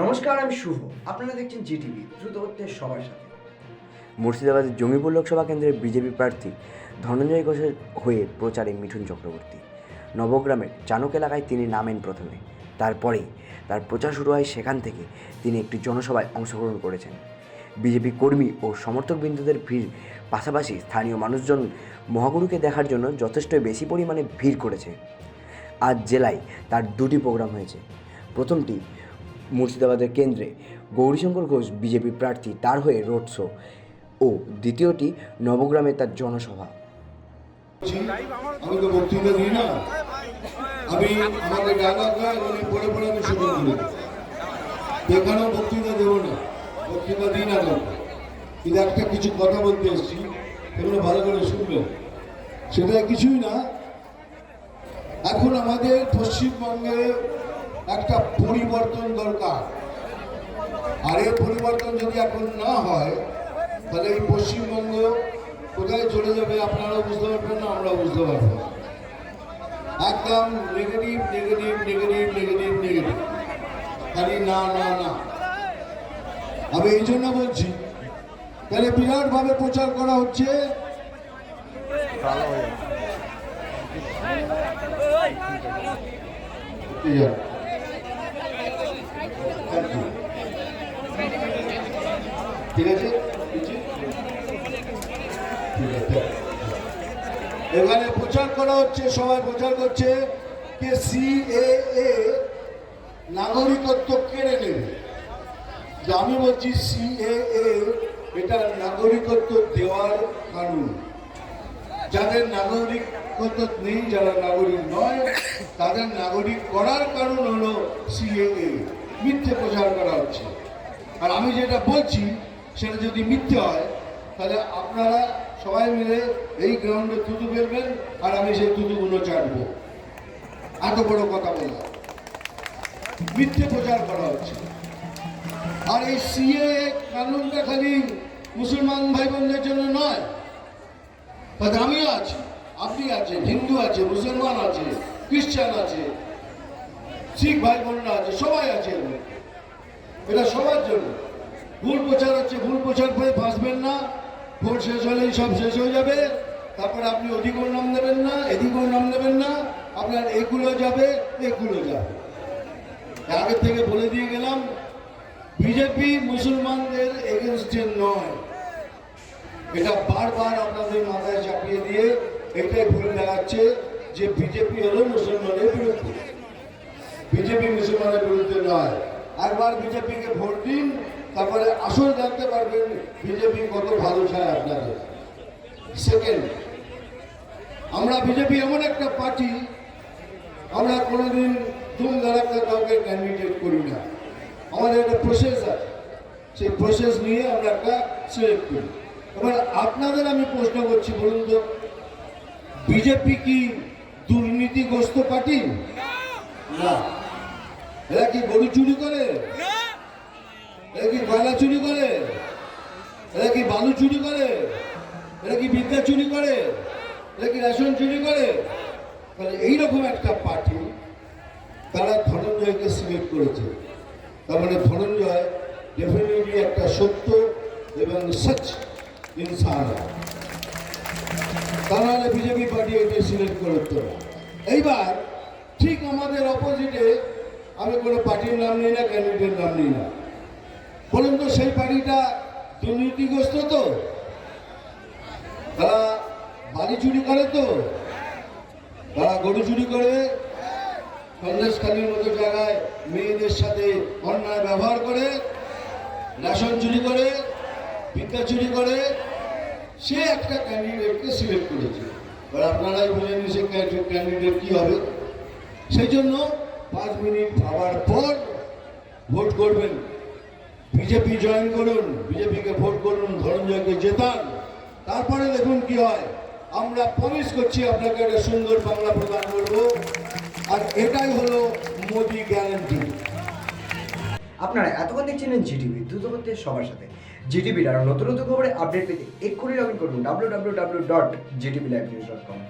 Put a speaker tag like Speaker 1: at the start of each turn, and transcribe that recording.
Speaker 1: নমস্কার, আমি শুভ। আপনারা দেখছেন জিটিভি, দ্রুত হচ্ছে সবার সাথে।
Speaker 2: মুর্শিদাবাদের জমিপুর লোকসভা কেন্দ্রের বিজেপি প্রার্থী ধনঞ্জয় ঘোষের হয়ে প্রচারে মিঠুন চক্রবর্তী। নবগ্রামের চানক এলাকায় তিনি নামেন প্রথমে। তারপরেই তার প্রচার শুরু হয় সেখান থেকে তিনি একটি জনসভায় অংশগ্রহণ করেছেন। বিজেপি কর্মী ও সমর্থক বিন্দুদের ভিড় পাশাপাশি স্থানীয় মানুষজন মহাগুরুকে দেখার জন্য যথেষ্ট বেশি পরিমাণে ভিড় করেছে। আজ জেলায় তার দুটি প্রোগ্রাম হয়েছে। প্রথমটি মুর্শিদাবাদের কেন্দ্রে গৌরীশঙ্কর ঘোষ বিজেপি প্রার্থী তার হয়ে রোড শো ও দ্বিতীয়টি নবগ্রামে তার জনসভা।
Speaker 3: আমি তো বক্তৃতা না। আমি আমাদের ডায়লগ গায় উনি পড়ে পড়ে আমি শুরু করি এখানেও বক্তৃতা দেবো না। বক্তৃতা দিই না কাউকে কিন্তু একটা কিছু কথা বলতে এসেছি এগুলো ভালো করে শুনবেন সেটা কিছুই না। এখন আমাদের পশ্চিমবঙ্গে একটা পরিবর্তন দরকার। আর এই পরিবর্তন যদি এখন না হয়, তাহলে এই পশ্চিমবঙ্গ কোথায় চলে যাবে আপনারাও বুঝতে পারবেন না, আমরাও বুঝতে পারব একদম negative negative negative negative negative খালি না না না। আমি এই জন্য বলছি, তাহলে বিরাটভাবে প্রচার করা হচ্ছে। ঠিক ঠিক আছে। এখানে প্রচার করা হচ্ছে, সবাই প্রচার করছে যে সিএএ নাগরিকত্ব কেড়ে নেবে। আমি বলছি সিএএ এটা নাগরিকত্ব দেওয়ার কানুন যাদের নাগরিকত্ব নেই, যারা নাগরিক নয়, তাদের নাগরিক করার কারণ হলো সিএএ মিথ্যে প্রচার করা হচ্ছে। আর আমি যেটা বলছি সেটা যদি মিথ্যে হয়, তাহলে আপনারা সবাই মিলে এই গ্রাউন্ডে থুতু ফেলবেন আর আমি সেই থুতুগুলো চাটবো। এত বড় কথা বললাম। মিথ্যে প্রচার করা হচ্ছে। আর এই সিএ কানুনটা খালি মুসলমান ভাই বোনদের জন্য নয়। তাতে আমিও আছি, আপনি আছেন, হিন্দু আছে, মুসলমান আছে, খ্রিস্টান আছে, শিখ ভাই বোনরা আছে, সবাই আছে এটা সবার জন্য। ভুল প্রচার হচ্ছে, ভুল প্রচার করে ফাঁসবেন না। ভোট শেষ হলেই সব শেষ হয়ে যাবে। তারপরে আপনি ওদিকেও নাম দেবেন না, এদিকেও নাম দেবেন না। আপনার এগুলো যাবে এগুলো যাবে। আগের থেকে বলে দিয়ে গেলাম, বিজেপি মুসলমানদের এগেনস্টে নয়। এটা বারবার আপনাদের মাথায় চাপিয়ে দিয়ে এটাই ভুল দেখাচ্ছে যে বিজেপি হলো মুসলমানের বিরুদ্ধে। বিজেপি মুসলমানের বিরুদ্ধে নয়। একবার বিজেপিকে ভোট দিন তারপরে আসল জানতে পারবেন বিজেপি কত ভালো চায় আপনাদের। সেকেন্ড আমরা বিজেপি এমন একটা পার্টি, আমরা কোনোদিন ধুম ধারাক্কা কাউকে ক্যান্ডিডেট করি না। আমাদের একটা প্রসেস আছে। সেই প্রসেস নিয়ে আমরা একটা সিলেক্ট করি। এবার আপনাদের আমি প্রশ্ন করছি, বলুন তো, বিজেপি কি দুর্নীতিগ্রস্ত পার্টি? না। এরা কি গরু চুরি করে? কি কয়লা চুরি করে? এরা কি বালু চুরি করে? এরা কি বিদ্যা চুরি করে? এরা কি রেশন চুরি করে? তাহলে এইরকম একটা পার্টি তারা ধনঞ্জয়কে সিলেক্ট করেছে। তার মানে ধনঞ্জয় ডেফিনেটলি একটা সত্য এবং সচ ইনসান। তা নাহলে বিজেপি পার্টি এটা সিলেক্ট করতো না এইবার ঠিক আমাদের অপোজিটে আমি কোনো পার্টির নাম নিই না ক্যান্ডিডেট নাম নিই না। বলুন তো, সেই পার্টিটা দুর্নীতিগ্রস্ত তো? তারা বাড়ি চুরি করে তো? তারা গরু চুরি করে? সন্দেশখালীর মতো জায়গায় মেয়েদের সাথে অন্যায় ব্যবহার করে? রেশন চুরি করে? বিদ্যা চুরি করে? সে একটা ক্যান্ডিডেটকে সিলেক্ট করেছে। এবার আপনারাই বলেন সে ক্যান্ডিডেট কী হবে? সেই জন্য পাঁচ মিনিট ভাবার পর ভোট করবেন। বিজেপি জয়েন করুন, বিজেপিকে ভোট করুন, ধনঞ্জয়কে জেতান। তারপরে দেখুন কি হয়। আমরা প্রমিস করছি আপনাকে একটা সুন্দর বাংলা প্রদান করব। আর এটাই হলো মোদি গ্যারান্টি
Speaker 1: আপনারা এতক্ষণ দেখছিলেন জিটিভি, দ্রুত সবার সাথে। জিটিভির আরও নতুন নতুন খবরে আপডেট পেতে এক্ষুনি লগ ইন করুন W W W dot GTV live news dot com